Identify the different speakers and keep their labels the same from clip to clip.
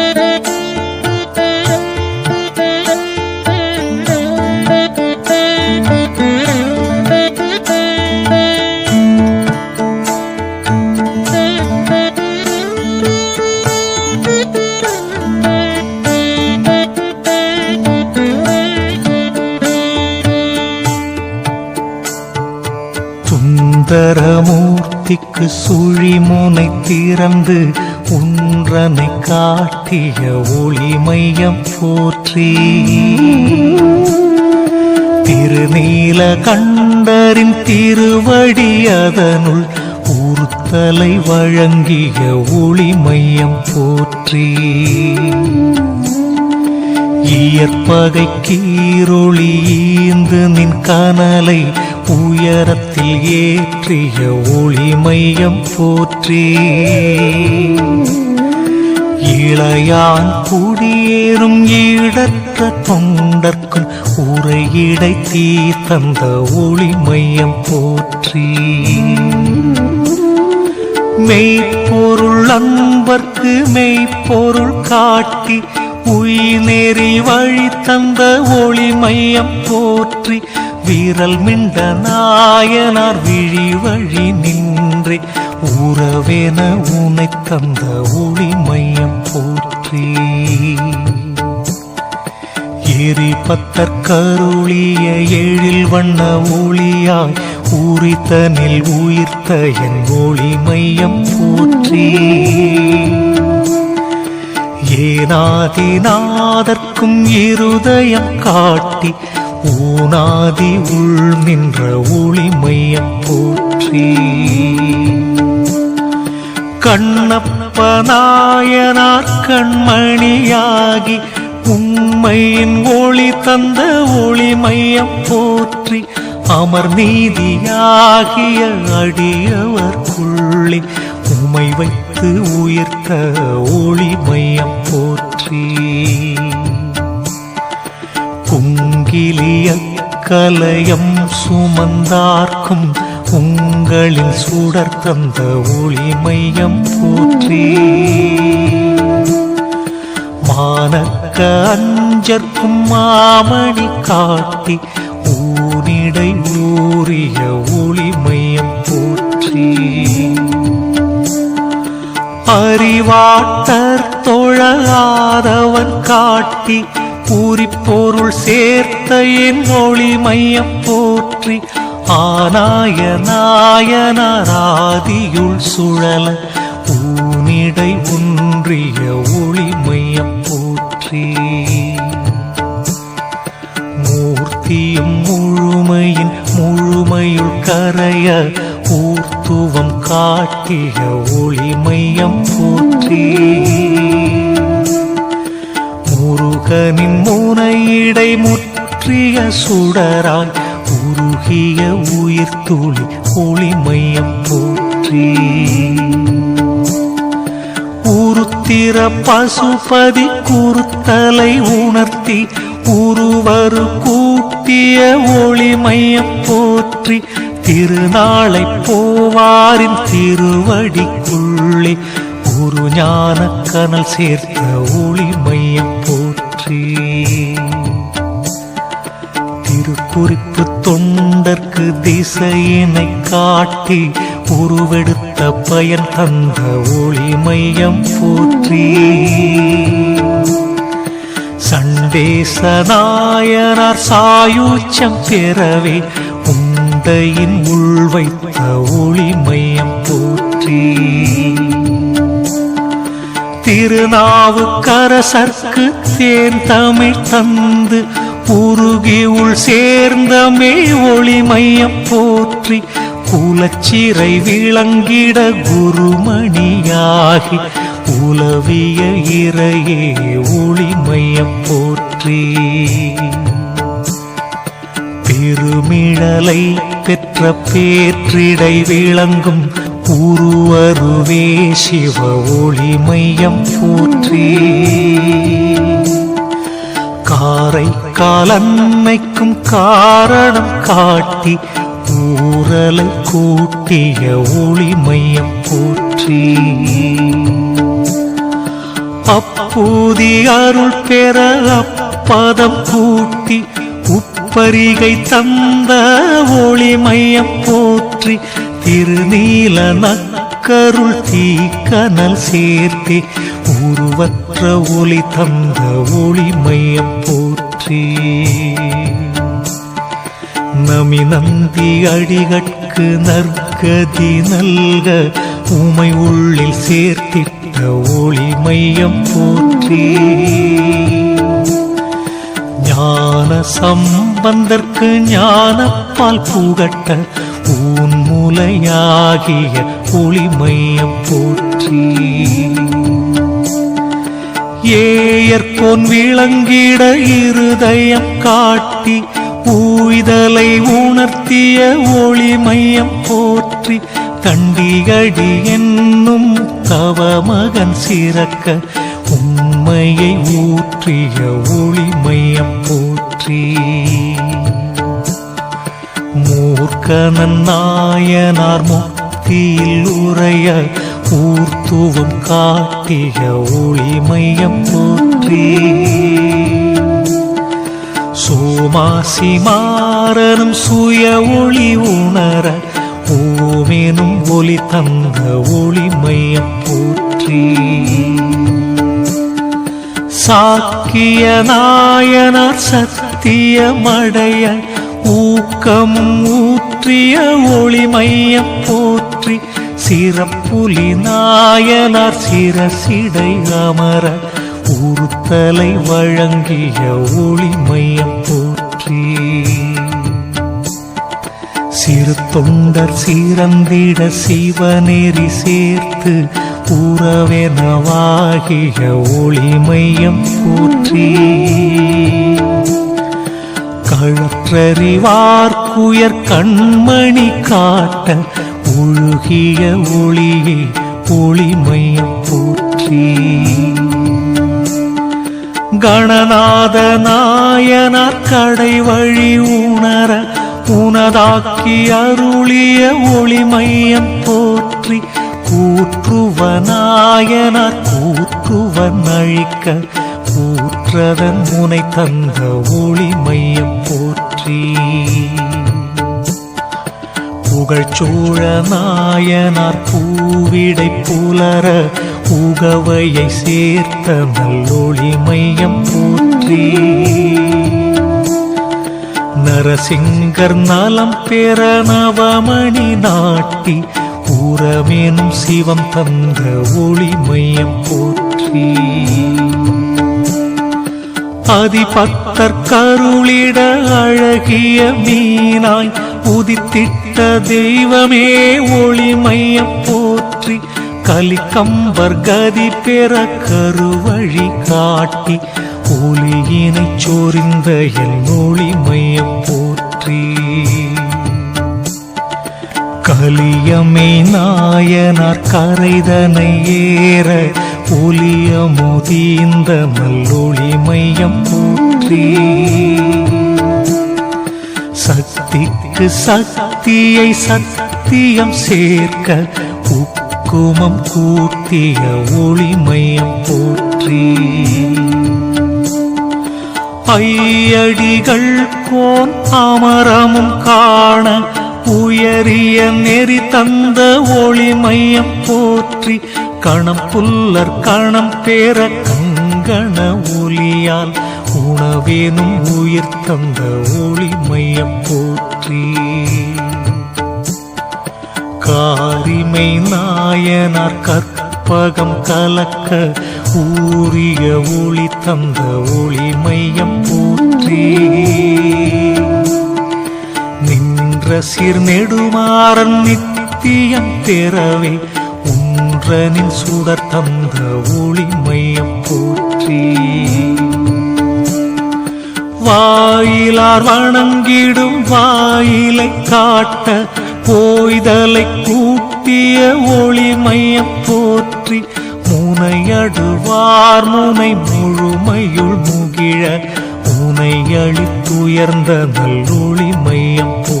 Speaker 1: Thank you. சுந்தரமூர்த்திக்கு சுழிமுனை திறந்து உன்றனை காட்டிய ஒளிமையம் போற்றி. திருநீல கண்டரின் திருவடி அதனுள் ஊர்த்தலை வழங்கிய ஒளிமையம் போற்றி. இயற்பகை கீரொளி ஈந்து நின் கனலை உயரத்தில் ஏற்றிய ஒளி மையம் போற்றி. இளையான் குடியேறும் ஈடற்ற தொண்டர்க்கும் உரையிடை தீ தந்த ஒளி மையம் போற்றி. மெய்ப்பொருள் அன்பர்க்கு மெய்ப்பொருள் காட்டி உயிர் நெறி வழி தந்த ஒளி மையம் போற்றி. வீரல் மிண்ட நாயனார் விழி வழி நின்றே உறவேன உனை தந்த ஒளி மையம் போற்றி. எரி பத்தர் கருளிய எழில் வண்ண ஒளியாய் ஊரித்தனில் உயிர்த்த என் ஒளி மையம் போற்றி. ஏனாதிநாதற்கும் இருதயம் காட்டி ஊனாதி உள் நின்ற ஒளிமையம் போற்றி. கண்ணப்பநாயனார் கண்மணியாகி உண்மையின் ஒளி தந்த ஒளிமையம் போற்றி. அமர் நீதியாகிய அடியவர் புள்ளி உமை வைத்து உயிர்த்த ஒளிமையம் போற்றி. குங்கிலிய கலயம் சுமந்தார்க்கும் உங்களின் சுடர் தந்த ஒளிமையம் போற்றி. மானக்க அஞ்சற்கும் மாமணி காட்டி ஊனிடை ஊறிய ஒளிமையம் போற்றி. அறிவாட்டர் தொழாதவன் காட்டி பூரிப்போருள் சேர்த்த என் ஒளிமையம் போற்றி ஆனாய நாயனாராதியுள் சுழல ஊனிடை ஒன்றிய ஒளி மையம் போற்றி. மூர்த்தியும் முழுமையின் முழுமையுள் கரைய ஊர்த்துவம் காட்டிய சுடராய் உருகிய உயிர் துளி ஒளிமையம் போற்றி. உருத்திர பசுபதி குருத்தலை உணர்த்தி உருவரு கூட்டிய ஒளிமையம் போற்றி. திருநாளை போவாரின் திருவடிக்குள்ளே ஒரு ஞான கனல் சேர்த்த ஒளிமையம் போ இது குறிப்பு தொண்டர்க்கு திசையினை காட்டி உருவெடுத்த பயன் தந்த ஒளிமையம் போற்றி. சண்டேசநாயனார் சாயூச்சம் பெறவே உண்டையின் உள் வைத்த ஒளிமையம் போற்றி. திருநாவுக்கரசர்க்கு தேன் தமிழ் தந்து உருகி உள் சேர்ந்தமே ஒளிமையம் போற்றி கூலச்சிறை விளங்கிட குருமணியாகி உலவிய இறையே ஒளிமையம் போற்றி. பெருமிழலை பெற்ற பேற்றிடை விளங்கும் உருவருவே சிவ ஒளிமையம் போற்றி. காரை காலன்மைக்கும் காரணம் காட்டி ஊரலை கூட்டிய ஒளி மையம் போற்றி. அப்பூதி அருள் பெற அப்பதம் கூட்டி உப்பரிகை தந்த ஒளி மையம் போற்றி திருநீல நக்கருள் தீக்கனல் சேர்த்தே உருவற்ற ஒளி தந்த ஒளி மையம் போற்றி. நமி நந்தி அடிகட்கு நற்கதி நல்க உமை உள்ளில் சேர்த்திட்ட ஒளி மையம் போற்றி. ஞான சம்பந்தற்கு ஞானப்பால் புகட்ட ஊன்முலையாகிய ஒளி மையம் போற்றி. ஏயற்கோன் விளங்கிட இருதயம் காட்டி ஊய்தலை உணர்த்திய ஒளி மையம் போற்றி தண்டிகடி என்னும் தவ மகன் சிறக்க உண்மையை ஊற்றிய ஒளி மையம் போற்றி. மூர்க்கனன் நாயனார் முக்தியில் உரைய ஊர்த்துவம் காட்டிய ஒளிமையம் போற்றி. சோமாசி மாறனும் சுய ஒளி உணர ஓமெனும் ஒளி தந்த ஒளிமையம் போற்றி. சாக்கிய நாயனார் சத்தியமடைய ஊக்கம் ஊற்றிய ஒளிமையம் போற்றி. சிறப்புலி நாயனார் சிரசிடை அமர உறுத்தலை வழங்கிய ஒளிமையம் போற்றி. சிறு தொண்டர் சீரந்திட சிவநெறி சேர்த்து உறவெனவாகிய ஒளிமையம் போற்றி. கழற்றறிவார்குயர் கண்மணி காட்ட ஒழுகிய ஒளியே ஒளிமையம் போற்றி. கணநாத நாயன கடை வழி உணர உனதாக்கி அருளிய ஒளிமையம் போற்றி. கூற்றுவனாயனார் கூற்றுவன் அழிக்க கூற்றதன் முனை தந்த ஒளிமையம் புகழ்ச்சோழ நாயனார் பூவிடை புலர உகவையை சேர்த்த நல்லொளிமையம் போற்றி. நரசிங்கர் நலம் பெற நவமணி நாட்டி உறமேனும் சிவம் தந்த ஒளி மையம் போற்றி. அதிபத்தர் கருளிட அழகிய மீனாய் உதித்திட்ட தெய்வமே ஒளிமையம் போற்றி கலிக்கம்பர் கதி பெற கருவழி காட்டி ஒளியினை சொரிந்த என் ஒளிமையம் போற்றி. கலியமே நாயனார் கரைதனை ஏற ஒலியமுதீந்த நல்லொளிமையம் போற்றி சக்திக்கு சக்தியை சத்தியம் சேர்க்க உக்குமம் கூட்டிய ஒளிமையம் போற்றி ஐயடிகள் கோன் அமரமும் காண உயரிய நெறி தந்த ஒளிமையம் போற்றி கணம் புல்லர் கணம் பேர கங்கண ஒலியால் உணவேனும் உயிர் தந்த ஒளிமையம் போற்றி. காரிமை நாயனார் கற்பகம் கலக்க ஊரிய ஒளி தந்த ஒளிமையம் போற்றி. நின்ற சீர் நெடுமாறன் நித்தியம் பெறவே உன்றனின் சுடர் தந்த ஒளிமையம் போற்றி. வாயிலார் வணங்கிடும் வாயிலை காட்ட போய்தலை கூட்டிய ஒளிமையம் போற்றி. முனையடுவார் முனை முழுமையுள் முகிழ முனையளித்துயர்ந்த அழித்துயர்ந்த நல்லொளிமையம் போ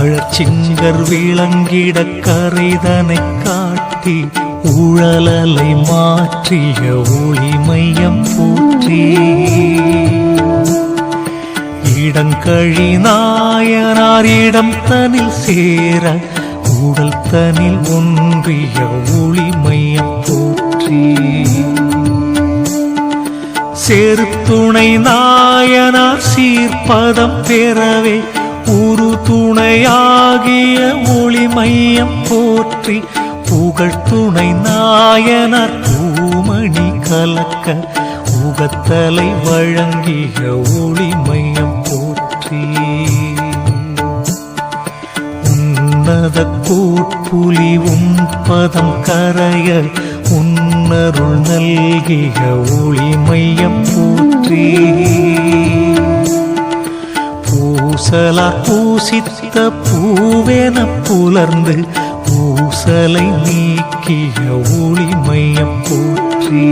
Speaker 1: அழச்சிங்கர் விளங்கிட கரைதனை காட்டி ஊழலலை மாற்றிய ஒளிமையம் போற்றி. இடங்கழி நாயனார் இடம் தனில் சேர உடல் தனில் ஒன்றிய ஒளிமையம் போற்றி. செருத்துணை நாயனார் சீர்பதம் பெறவே துணையாகிய ஒளிமையம் போற்றி புகழ் துணை நாயனர் பூமணி கலக்க உகத்தலை வழங்கிய ஒளிமையம் போற்றி. உன்னத கூட்புலி உன்பதம் கரைய உன்னருள் நல்கிய ஒளிமையம் போற்றி. பூசலார் பூசித்த பூவேன புலர்ந்து பூசலை நீக்கிய ஒளிமையம் போற்றி.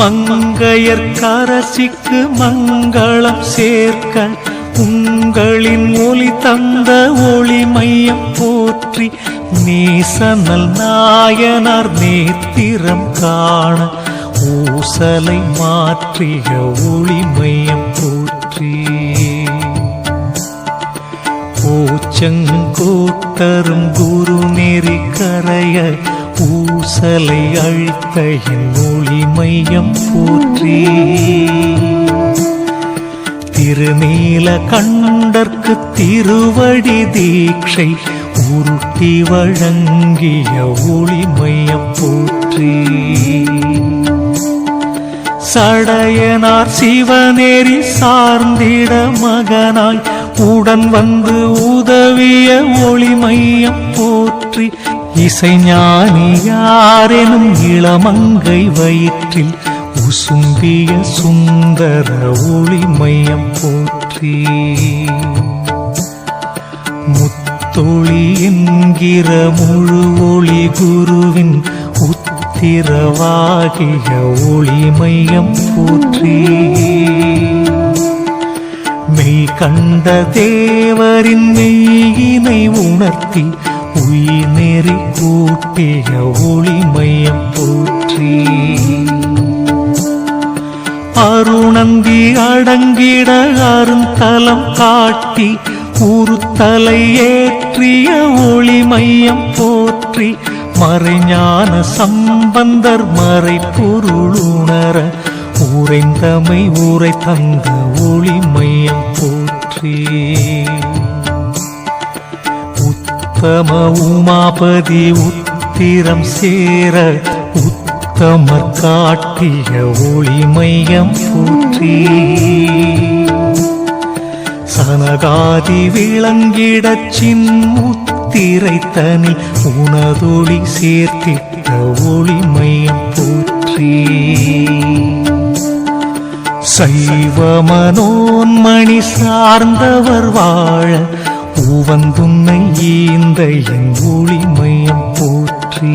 Speaker 1: மங்கையற்கரசிக்கு மங்களம் சேர்க்க உங்களின் ஒளி தந்த ஒளி மையம் போற்றி. நேசனல் நாயனார் நேத்திரம் காண ஊசலை மாற்றிய ஒளி மையம் போற்றி. ஓச்சங்கோட்டரும் குரு நெறி கரைய பூசலை அழித்த என் மையம் போற்றி திருநீல கண்டற்கு திருவடி தீட்சை உருட்டி வழங்கிய ஒளிமையம் போற்றி சடையனார் சிவநேரி சார்ந்திட மகனாய் உடன் வந்து உதவிய ஒளிமையம் போற்றி இசைஞானி யாரெனும் இளமங்கை வயிற்றில் உசும்பிய சுந்தர ஒளிமையம் போற்றி. முத்தொழி என்கிற முழு ஒளி குருவின் உத்திரவாகிய ஒளிமையம் போற்றி. மெய் கண்ட தேவரின் மெய்யினை உணர்த்தி உயிர் நெறி கூட்டிய ஒளிமையம் போற்றி. அருணந்தி அடங்கிட அருந்தலம் காட்டி உருத்தலை ஏற்றிய ஒளிமையம் போற்றி. மறைஞான சம்பந்தர் மறை பொருளுணர உரைந்தமை உரை தந்த ஒளிமையம் போற்றி. உத்தம உமாபதி உத்திரம் சேர உத்தமர் காட்டிய ஒளிமையம் போற்றி. சனகாதி விளங்கிடச் சின்முத்திரை திரைத்தனில் உனதொளி சேர்த்திட்ட ஒளிமையம் போற்றி. சைவ மனோன்மணி சார்ந்தவர் வாழ உவந்துன்னை ஈந்த என் ஒளிமையம் போற்றி.